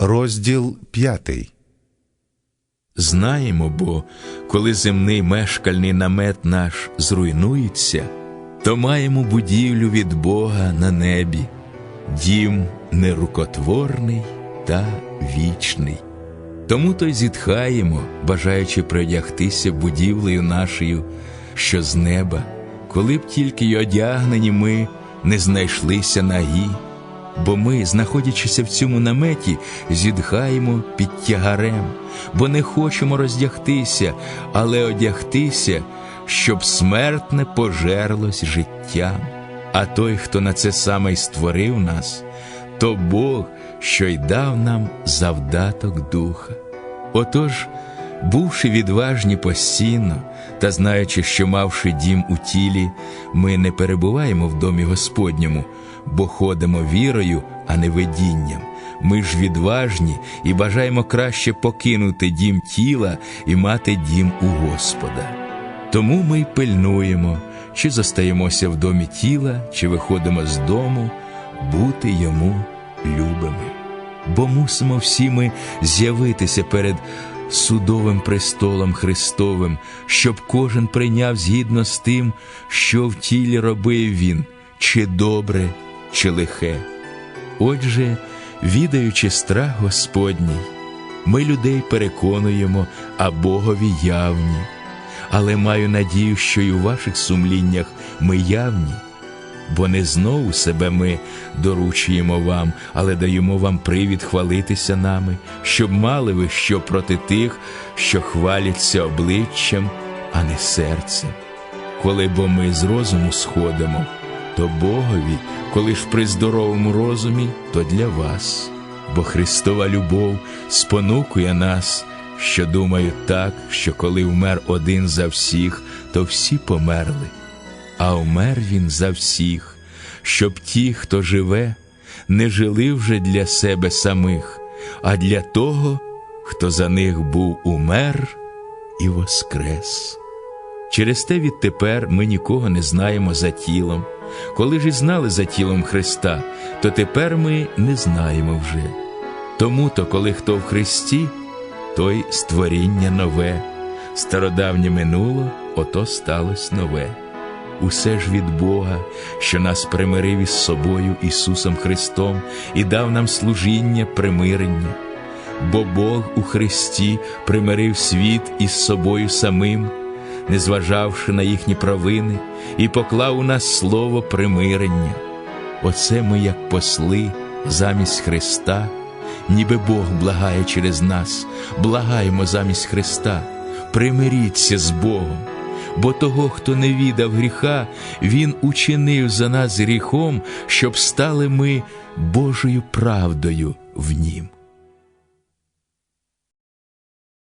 Розділ п'ятий. Знаємо, бо коли земний мешкальний намет наш зруйнується, то маємо будівлю від Бога на небі, дім нерукотворний та вічний. Тому то й зітхаємо, бажаючи придягтися будівлею нашою, що з неба, коли б тільки й одягнені ми не знайшлися нагі, бо ми, знаходячися в цьому наметі, зітхаємо під тягарем, бо не хочемо роздягтися, але одягтися, щоб смертне пожерлось життям. А той, хто на це саме й створив нас, то Бог, що й дав нам завдаток духа. Отож, бувши відважні постійно та знаючи, що мавши дім у тілі, ми не перебуваємо в домі Господньому, бо ходимо вірою, а не видінням. Ми ж відважні і бажаємо краще покинути дім тіла і мати дім у Господа. Тому ми й пильнуємо, чи зостаємося в домі тіла, чи виходимо з дому, бути йому любими. Бо мусимо всі ми з'явитися перед судовим престолом Христовим, щоб кожен прийняв згідно з тим, що в тілі робив він, чи добре, чи лихе. Отже, відаючи страх Господній, ми людей переконуємо, а Богові явні, але маю надію, що й у ваших сумліннях ми явні, бо не знову себе ми доручуємо вам, але даємо вам привід хвалитися нами, щоб мали ви що проти тих, що хваляться обличчям, а не серцем. Коли бо ми з розуму сходимо, то Богові, коли ж при здоровому розумі, то для вас, бо Христова любов спонукує нас, що думають так, що коли вмер один за всіх, то всі померли, а вмер він за всіх, щоб ті, хто живе, не жили вже для себе самих, а для того, хто за них був умер і воскрес. Через те відтепер ми нікого не знаємо за тілом. Коли ж і знали за тілом Христа, то тепер ми не знаємо вже. Тому то, коли хто в Христі, той створіння нове, стародавнє минуло, ото сталось нове. Усе ж від Бога, що нас примирив із собою Ісусом Христом і дав нам служіння примирення. Бо Бог у Христі примирив світ із собою самим, незважавши на їхні провини, і поклав у нас слово примирення. Оце ми, як посли, замість Христа, ніби Бог благає через нас, благаємо замість Христа, примиріться з Богом. Бо того, хто не віддав гріха, Він учинив за нас гріхом, щоб стали ми Божою правдою в Нім.